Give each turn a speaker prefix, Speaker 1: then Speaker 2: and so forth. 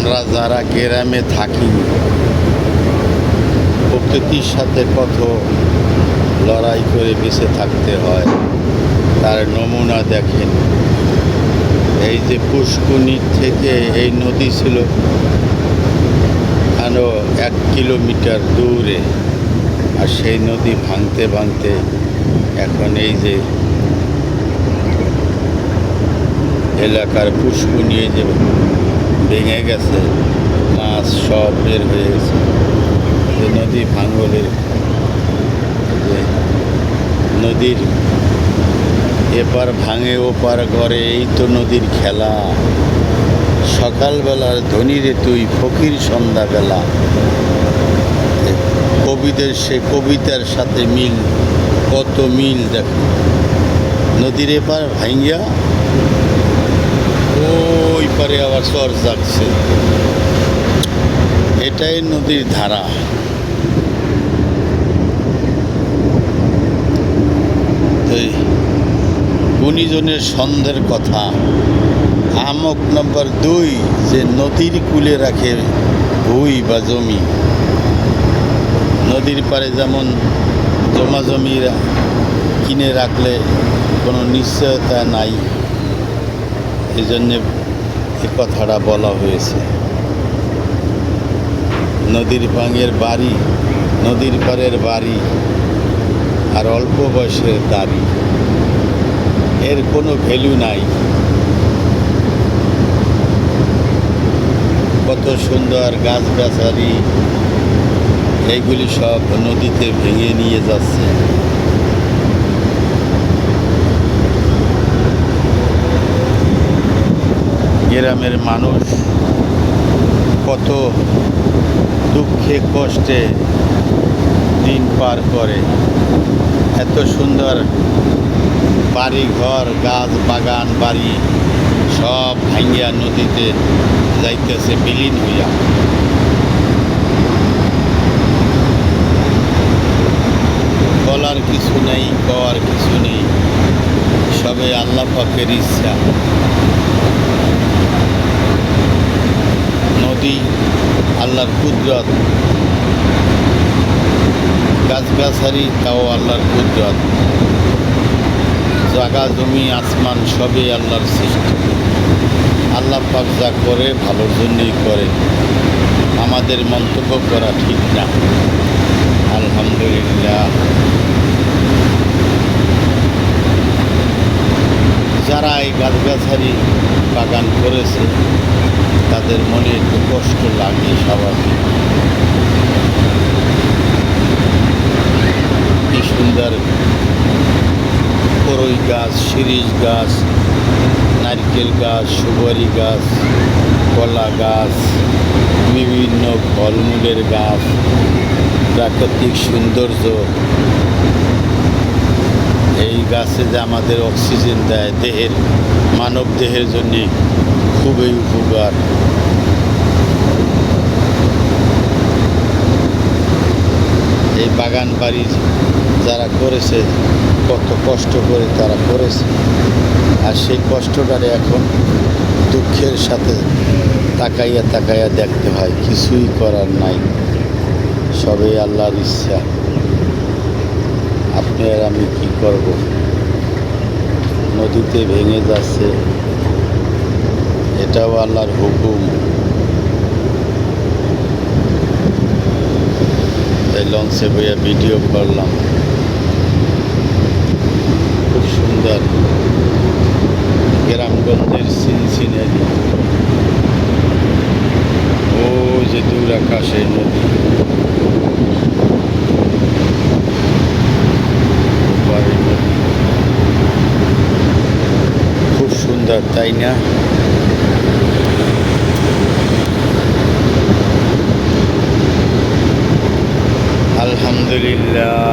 Speaker 1: আমরা যারা গ্রামে থাকি, প্রকৃতির সাথে কত লড়াই করে বেঁচে থাকতে হয়, তার নমুনা দেখেন। এই যে পুষ্কুনির থেকে এই নদী ছিল আরও এক কিলোমিটার দূরে, আর সেই নদী ভাঙতে ভাঙতে এখন এই যে এলাকার পুষ্কুনি এই যে ভেঙে গেছে, মাছ সব বের হয়ে গেছে। নদী ভাঙলের যে নদীর এপার ভাঙে ওপার ঘরে এই তো নদীর খেলা। সকালবেলার ধনীরে তুই, ফকির সন্ধ্যাবেলা। কবিদের সে কবিতার সাথে মিল, কত মিল দেখো। নদীর এপার ভাঙ্গিয়া ওই পারে আবার চর জাগছে এটাই নদীর ধারা। গুণীজনের সন্ধ্যের কথা। আমক নম্বর দুই, যে নদীর কূলে রাখে ভুই বা জমি। নদীর পাড়ে যেমন জমা জমি কিনে রাখলে কোনো নিশ্চয়তা নাই। এই জন্যে এ কথাটা বলা হয়েছে। নদীর পাঙের বাড়ি, নদীর পাড়ের বাড়ি আর অল্প বয়সের দাড়ি। এর কোনো ভ্যালু নাই। কত সুন্দর গাছ এইগুলি সব নদীতে ভেঙে নিয়ে যাচ্ছে। গ্রামের মানুষ কত দুঃখে, কষ্টে দিন পার করে। এত সুন্দর বাড়ি ঘর গাছ বাগান বাড়ি, সব ভাঙ্গিয়া নদীতে যাইতেছে বিলীন হইয়া। বলার কিছু নেই, কওয়ার কিছু নেই, সবে আল্লাহ পাকের ইচ্ছা। নদী, আল্লাহর কুদরত। গাছগাছালি, তাও আল্লাহর কুদরত। জাগা, জমি, আসমান, সবই আল্লাহর সৃষ্টি। আল্লাহ পাক যা করে, ভালোর জন্যই করে। আমাদের মন্তব্য করা ঠিক না। আলহামদুলিল্লাহ। যারা এই গাছগাছালি বাগান করেছে তাদের মনে একটু কষ্ট লাগে স্বাভাবিক কি সুন্দর করই গাছ, শিরিষ গাছ, নারকেল গাছ, সুপারি গাছ, কলা গাছ, বিভিন্ন ফলমূলের গাছ, প্রাকৃতিক সৌন্দর্য। এই গাছে যে আমাদের অক্সিজেন দেয় দেহের, মানব দেহের জন্য খুবই উপকার। এই বাগান বাড়ি যারা করেছে, কত কষ্ট করে তারা করেছে। আর সেই কষ্টটারে এখন দুঃখের সাথে তাকাইয়া তাকাইয়া দেখতে হয়, কিছুই করার নাই। সবই আল্লাহর ইচ্ছা। আপনি আর আমি কি করব? নদীতে ভেঙে যাচ্ছে এটাও আল্লাহর হুকুম। তাই লঞ্চে বইয়া ভিডিও করলাম। খুব সুন্দর। গ্রামগঞ্জের সিন সিনারি ও যে দূর আকাশে নদী। নদী। খুব সুন্দর, তাই না? আলহামদুলিল্লাহ